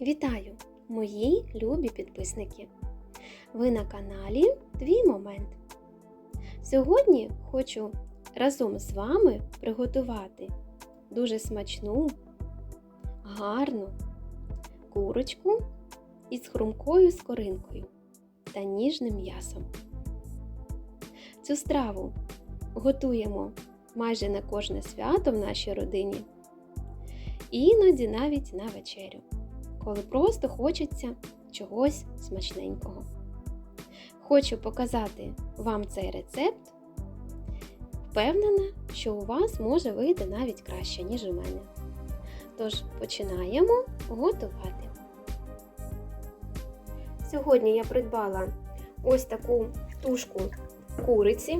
Вітаю, мої любі підписники! Ви на каналі Твій Момент. Сьогодні хочу разом з вами приготувати дуже смачну, гарну курочку із хрумкою скоринкою та ніжним м'ясом. Цю страву готуємо майже на кожне свято в нашій родині, іноді навіть на вечерю коли просто хочеться чогось смачненького. Хочу показати вам цей рецепт. Впевнена, що у вас може вийти навіть краще, ніж у мене. Тож починаємо готувати. Сьогодні я придбала ось таку тушку куриці.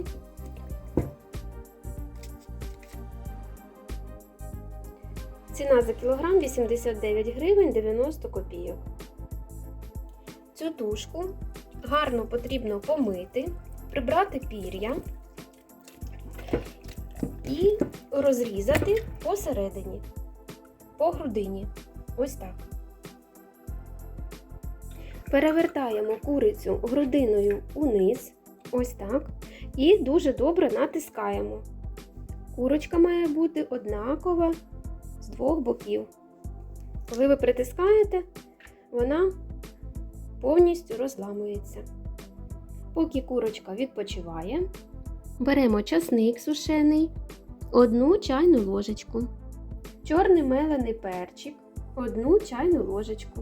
Ціна за кілограм 89 гривень 90 копійок. Цю тушку гарно потрібно помити, прибрати пір'я і розрізати посередині, по грудині. Ось так. Перевертаємо курицю грудиною униз, ось так, і дуже добре натискаємо. Курочка має бути однакова з двох боків. Коли ви притискаєте, вона повністю розламується. Поки курочка відпочиває, беремо часник сушений, одну чайну ложечку, чорний мелений перчик, одну чайну ложечку,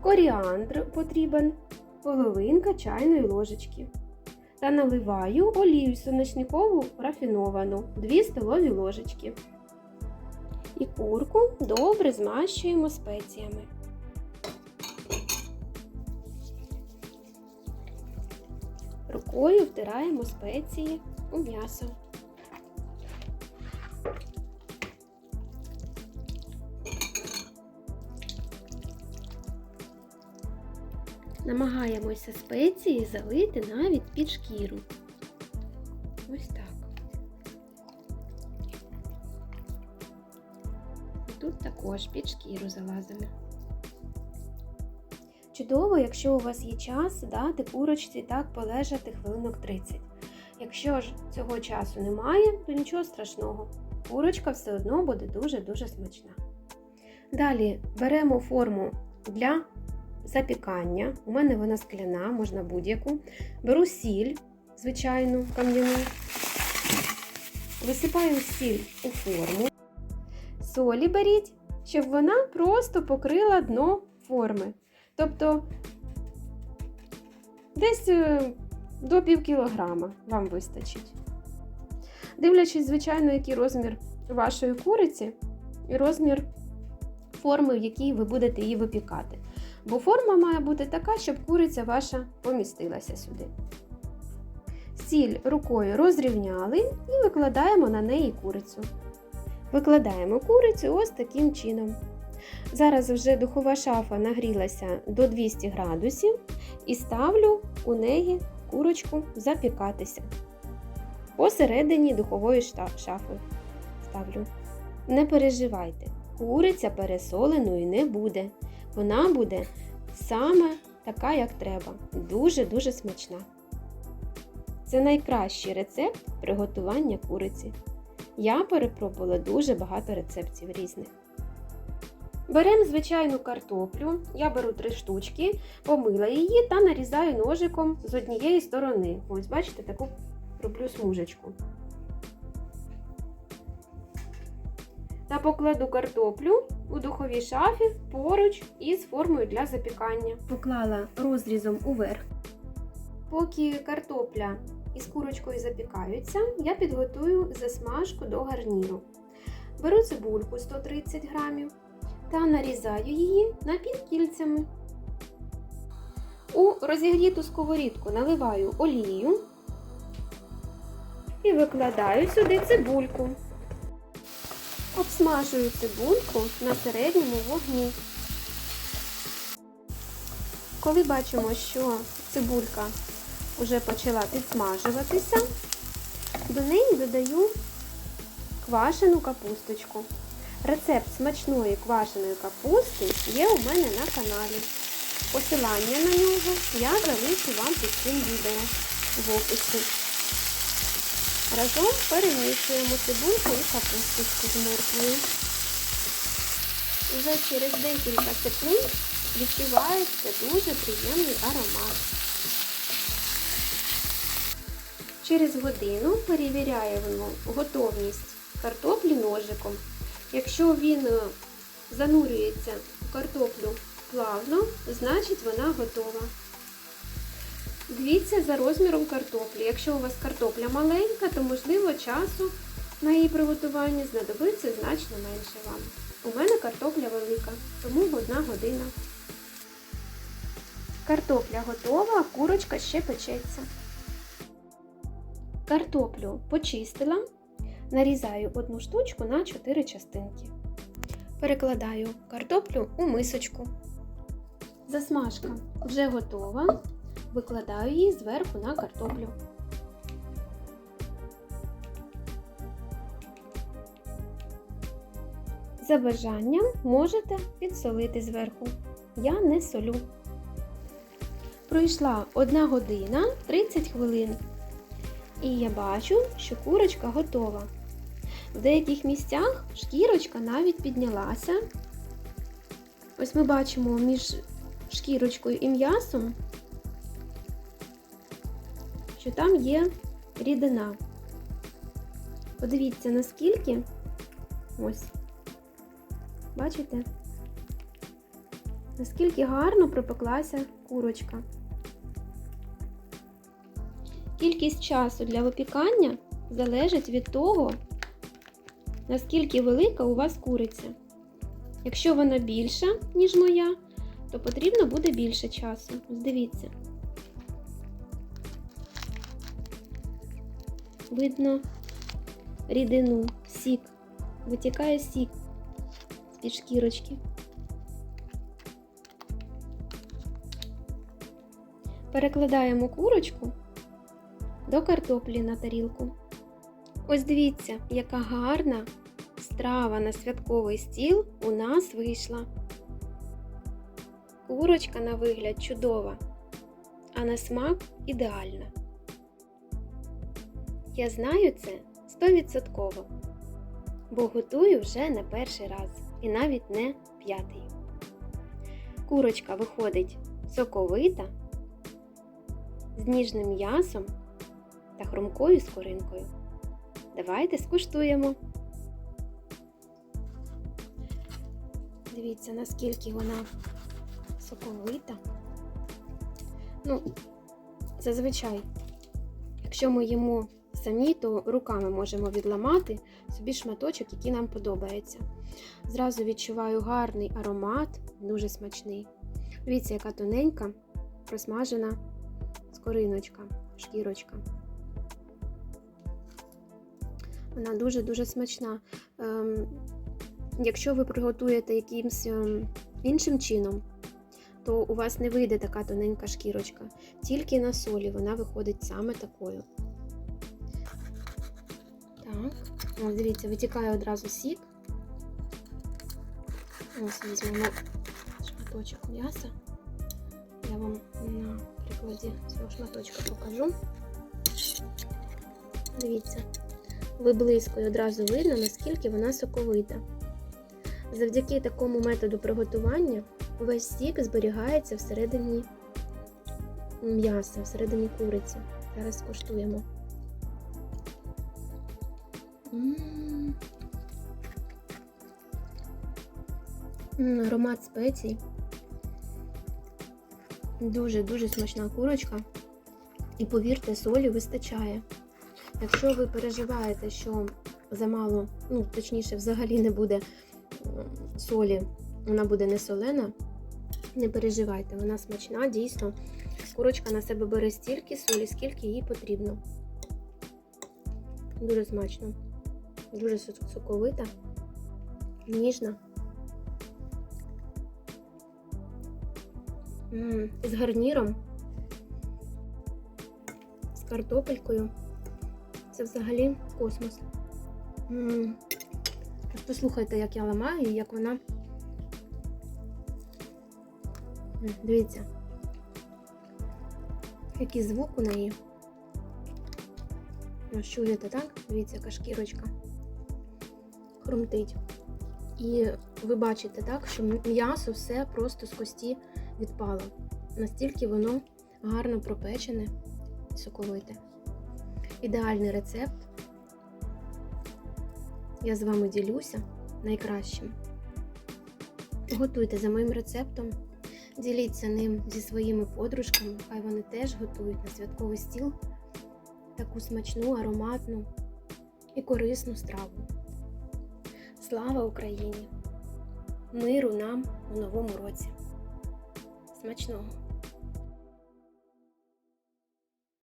коріандр потрібен, половинка чайної ложечки. Та наливаю олію соняшникову рафіновану 2 столові ложечки і курку добре змащуємо спеціями. Рукою втираємо спеції у м'ясо. Намагаємося спеції залити навіть під шкіру. Ось так. Тут також під шкіру залазимо. Чудово, якщо у вас є час, дати курочці так полежати хвилинок 30. Якщо ж цього часу немає, то нічого страшного. Курочка все одно буде дуже-дуже смачна. Далі беремо форму для запікання. У мене вона скляна, можна будь-яку. Беру сіль, звичайну кам'яну, висипаю сіль у форму солі беріть, щоб вона просто покрила дно форми. Тобто десь е, до пів кілограма вам вистачить. Дивлячись, звичайно, який розмір вашої куриці і розмір форми, в якій ви будете її випікати. Бо форма має бути така, щоб куриця ваша помістилася сюди. Сіль рукою розрівняли і викладаємо на неї курицю. Викладаємо курицю ось таким чином. Зараз вже духова шафа нагрілася до 200 градусів і ставлю у неї курочку запікатися. Посередині духової шафи ставлю. Не переживайте, куриця пересоленою не буде. Вона буде саме така, як треба. Дуже-дуже смачна. Це найкращий рецепт приготування куриці. Я перепробувала дуже багато рецептів різних. Беремо звичайну картоплю, я беру три штучки, помила її та нарізаю ножиком з однієї сторони. Ось, бачите, таку роблю смужечку. Та покладу картоплю у духовій шафі поруч із формою для запікання. Поклала розрізом уверх. Поки картопля із курочкою запікаються, я підготую засмажку до гарніру. Беру цибульку 130 грамів та нарізаю її напівкільцями. У розігріту сковорідку наливаю олію і викладаю сюди цибульку. Обсмажую цибульку на середньому вогні. Коли бачимо, що цибулька вже почала підсмажуватися, до неї додаю квашену капусточку. Рецепт смачної квашеної капусти є у мене на каналі. Посилання на нього я залишу вам під цим відео в описі. Разом перемішуємо цибульку і капусточку з морквою. Уже через декілька секунд відчувається дуже приємний аромат. Через годину перевіряємо готовність картоплі ножиком. Якщо він е, занурюється в картоплю плавно, значить вона готова. Дивіться за розміром картоплі. Якщо у вас картопля маленька, то можливо часу на її приготування знадобиться значно менше вам. У мене картопля велика, тому одна година. Картопля готова, курочка ще печеться. Картоплю почистила, нарізаю одну штучку на 4 частинки. Перекладаю картоплю у мисочку. Засмажка вже готова. Викладаю її зверху на картоплю. За бажанням можете підсолити зверху. Я не солю. Пройшла 1 година 30 хвилин. І я бачу, що курочка готова. В деяких місцях шкірочка навіть піднялася. Ось ми бачимо між шкірочкою і м'ясом, що там є рідина. Подивіться, наскільки ось, бачите? Наскільки гарно пропеклася курочка. Кількість часу для випікання залежить від того, наскільки велика у вас куриця. Якщо вона більша, ніж моя, то потрібно буде більше часу. Ось Дивіться. Видно рідину, сік. Витікає сік з-під шкірочки. Перекладаємо курочку до картоплі на тарілку. Ось дивіться, яка гарна страва на святковий стіл у нас вийшла. Курочка на вигляд чудова, а на смак ідеальна. Я знаю це стовідсотково, бо готую вже не перший раз і навіть не п'ятий. Курочка виходить соковита, з ніжним м'ясом та хрумкою скоринкою. Давайте скуштуємо. Дивіться, наскільки вона соковита. Ну, зазвичай, якщо ми їмо самі, то руками можемо відламати собі шматочок, який нам подобається. Зразу відчуваю гарний аромат, дуже смачний. Дивіться, яка тоненька, просмажена скориночка, шкірочка. Вона дуже-дуже смачна. Ем, якщо ви приготуєте якимось ем, іншим чином, то у вас не вийде така тоненька шкірочка. Тільки на солі вона виходить саме такою. Так, ось дивіться, витікає одразу сік. Ось візьмемо шматочок м'яса. Я вам на прикладі цього шматочка покажу. Дивіться, виблискує одразу видно, наскільки вона соковита. Завдяки такому методу приготування весь сік зберігається всередині м'яса, всередині куриці. Зараз скуштуємо. Аромат спецій. Дуже-дуже смачна курочка. І повірте, солі вистачає. Якщо ви переживаєте, що замало, ну, точніше, взагалі не буде солі, вона буде не солена, не переживайте, вона смачна, дійсно. Курочка на себе бере стільки солі, скільки їй потрібно. Дуже смачно, дуже со- соковита, ніжна. З гарніром, з картопелькою. Це взагалі космос. Послухайте, як я ламаю і як вона. Дивіться. Який звук у неї. Ось чуєте, так? Дивіться, яка шкірочка. Хрумтить. І ви бачите, так, що м'ясо все просто з кості відпало. Настільки воно гарно пропечене і соковите. Ідеальний рецепт. Я з вами ділюся найкращим. Готуйте за моїм рецептом. Діліться ним зі своїми подружками, хай вони теж готують на святковий стіл таку смачну, ароматну і корисну страву. Слава Україні! Миру нам у новому році! Смачного!